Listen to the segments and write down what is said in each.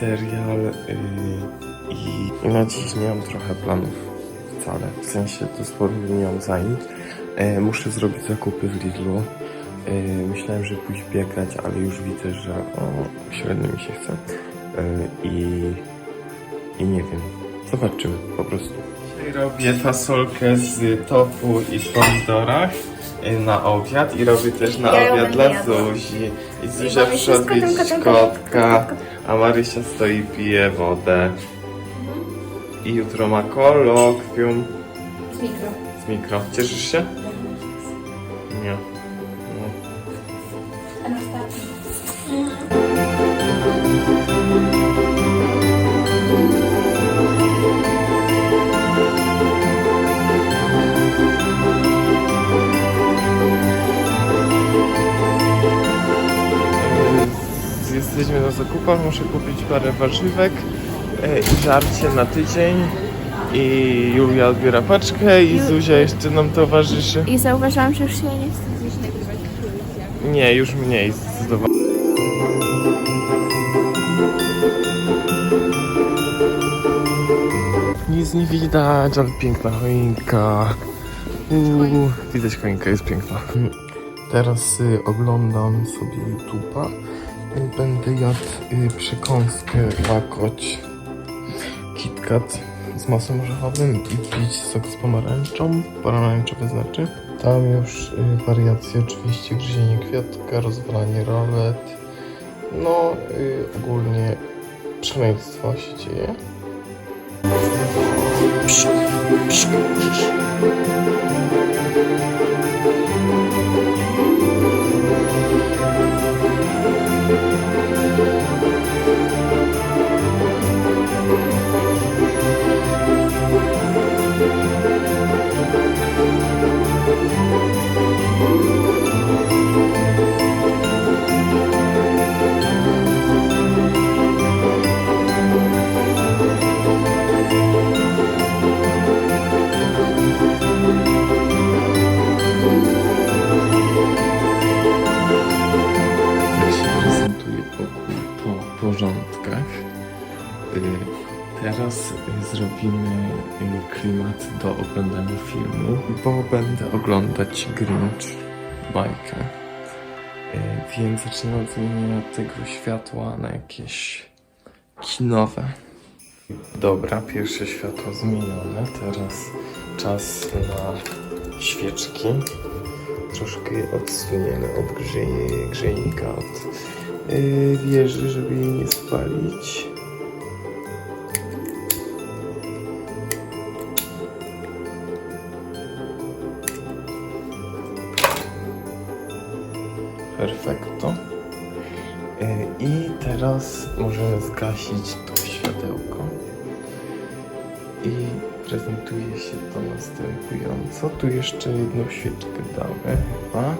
serial y, i, na dziś nie mam trochę planów wcale. W sensie to sporo nie mam zajęć. E, muszę zrobić zakupy w Lidlu. E, myślałem, że pójść biegać, ale już widzę, że o, średnio mi się chce. E, I, I nie wiem. Zobaczymy po prostu. Dzisiaj robię fasolkę z tofu i pomidorach y, na obiad i robię też na Ja obiad dla. Zuzi. I Zuzia przyszła odwiedzić tylko, kotka, a Marysia stoi i pije wodę. I jutro ma kolokwium Z mikro. z mikro. Cieszysz się? Nie. Na zakupach, muszę kupić parę warzywek e, i żarcie na tydzień. I Julia odbiera paczkę i Ju- Zuzia jeszcze nam towarzyszy. I zauważyłam, że już się nie gdzieś nagrywać. Nie, już mniej zdecydowanie. Nic nie widać, ale piękna choinka. Uuu, widać choinka, jest piękna. Teraz y, oglądam sobie YouTube'a. Będę jadł y, przekąskę łakoć KitKat z masą orzechowym i pić sok z pomarańczą. Pomarańczowy znaczy. Tam już y, wariacje oczywiście gryzienie kwiatka, rozwalanie rolet. No y, ogólnie szaleństwo się dzieje. Jak Teraz zrobimy y, klimat do oglądania filmu, bo będę oglądać Grinch bajkę. Y, Więc zaczynam od zmienienia tego światła na jakieś kinowe. Dobra, pierwsze światło zmienione. Teraz czas na świeczki. Troszkę odsuniemy od grzeje, grzejnika, od yy, wieży, żeby jej nie spalić. Perfekto. Yy, I teraz możemy zgasić to światełko. I prezentuje się to następująco. Tu jeszcze jedną świeczkę damy chyba.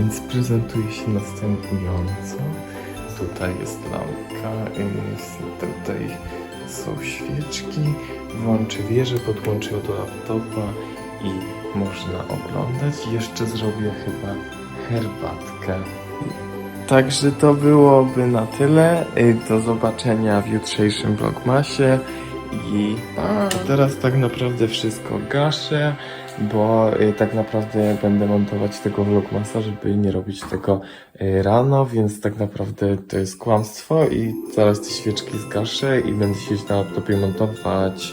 Więc prezentuje się następująco. Tutaj jest lampka, y, tutaj są świeczki. Włączę wieżę, podłączę ją do laptopa i można oglądać. Jeszcze zrobię chyba herbatkę. Także to byłoby na tyle. Y, Do zobaczenia w jutrzejszym vlogmasie. I teraz tak naprawdę wszystko gaszę, bo y, tak naprawdę będę montować tego vlogmasa, żeby nie robić tego y, rano, więc tak naprawdę to jest kłamstwo i zaraz te świeczki zgaszę i będę siedzieć na laptopie montować.